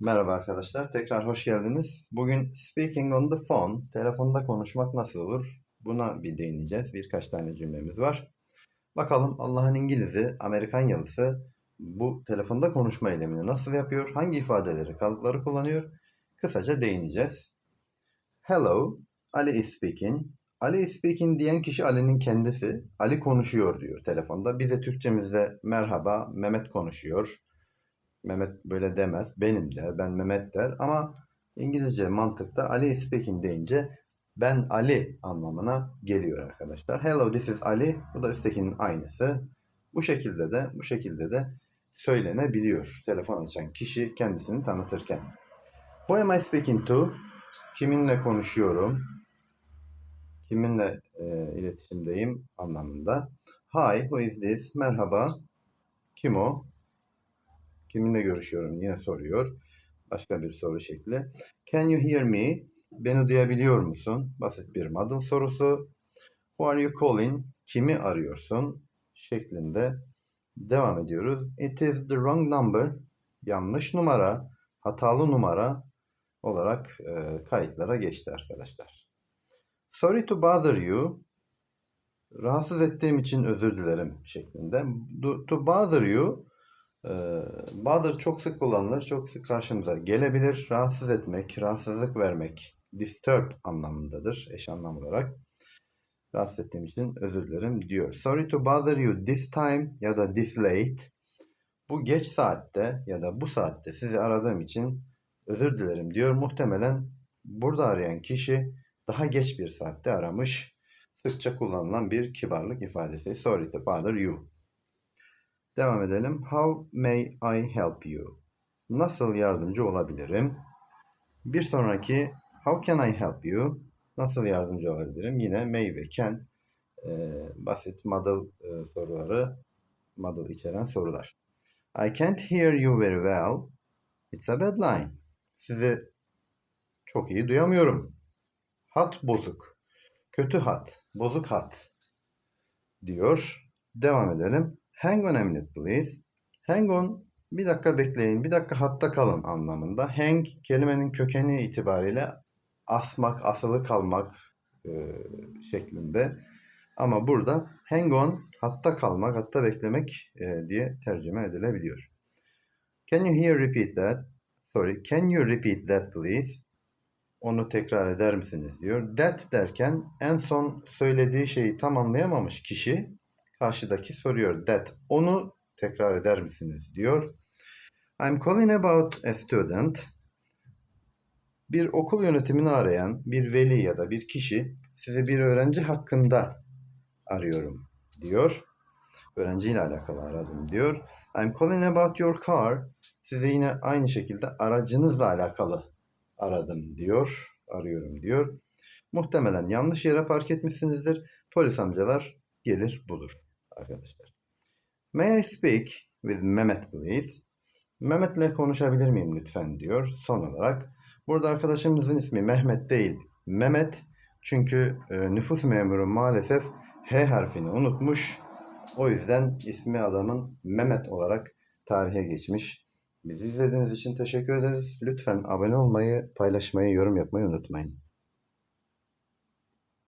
Merhaba arkadaşlar, tekrar hoş geldiniz. Bugün speaking on the phone, telefonda konuşmak nasıl olur? Buna bir değineceğiz. Birkaç tane cümlemiz var. Bakalım Allah'ın İngiliz'i, Amerikan yalısı bu telefonda konuşma eylemini nasıl yapıyor? Hangi ifadeleri, kalıpları kullanıyor? Kısaca değineceğiz. Hello, Ali is speaking. Ali is speaking diyen kişi Ali'nin kendisi. Ali konuşuyor diyor telefonda. Bize Türkçemizde merhaba, Mehmet konuşuyor. Mehmet böyle demez. Benim der, ben Mehmet der. Ama İngilizce mantıkta Ali speaking deyince ben Ali anlamına geliyor arkadaşlar. Hello this is Ali. Bu da üsttekinin aynısı. Bu şekilde de bu şekilde de söylenebiliyor. Telefon açan kişi kendisini tanıtırken. Who am I speaking to? Kiminle konuşuyorum? Kiminle e, iletişimdeyim anlamında. Hi, who is this? Merhaba. Kim o? Kiminle görüşüyorum yine soruyor. Başka bir soru şekli. Can you hear me? Beni duyabiliyor musun? Basit bir model sorusu. Who are you calling? Kimi arıyorsun? Şeklinde devam ediyoruz. It is the wrong number. Yanlış numara, hatalı numara olarak e, kayıtlara geçti arkadaşlar. Sorry to bother you. Rahatsız ettiğim için özür dilerim şeklinde. Do- To bother you ee, Bother çok sık kullanılır, çok sık karşımıza gelebilir. Rahatsız etmek, rahatsızlık vermek, disturb anlamındadır eş anlam olarak. Rahatsız ettiğim için özür dilerim diyor. Sorry to bother you this time ya da this late. Bu geç saatte ya da bu saatte sizi aradığım için özür dilerim diyor. Muhtemelen burada arayan kişi daha geç bir saatte aramış. Sıkça kullanılan bir kibarlık ifadesi. Sorry to bother you. Devam edelim. How may I help you? Nasıl yardımcı olabilirim? Bir sonraki How can I help you? Nasıl yardımcı olabilirim? Yine may ve can e, basit model e, soruları model içeren sorular. I can't hear you very well. It's a bad line. Sizi çok iyi duyamıyorum. Hat bozuk. Kötü hat. Bozuk hat. Diyor. Devam edelim. Hang on a minute please. Hang on bir dakika bekleyin, bir dakika hatta kalın anlamında. Hang kelimenin kökeni itibariyle asmak, asılı kalmak e, şeklinde. Ama burada hang on hatta kalmak, hatta beklemek e, diye tercüme edilebiliyor. Can you hear repeat that? Sorry, can you repeat that please? Onu tekrar eder misiniz diyor. That derken en son söylediği şeyi tam anlayamamış kişi karşıdaki soruyor that onu tekrar eder misiniz diyor. I'm calling about a student. Bir okul yönetimini arayan bir veli ya da bir kişi sizi bir öğrenci hakkında arıyorum diyor. Öğrenciyle alakalı aradım diyor. I'm calling about your car. Sizi yine aynı şekilde aracınızla alakalı aradım diyor. Arıyorum diyor. Muhtemelen yanlış yere park etmişsinizdir. Polis amcalar gelir bulur arkadaşlar. May I speak with Mehmet please? Mehmet'le konuşabilir miyim lütfen diyor son olarak. Burada arkadaşımızın ismi Mehmet değil Mehmet. Çünkü e, nüfus memuru maalesef H harfini unutmuş. O yüzden ismi adamın Mehmet olarak tarihe geçmiş. Bizi izlediğiniz için teşekkür ederiz. Lütfen abone olmayı, paylaşmayı, yorum yapmayı unutmayın.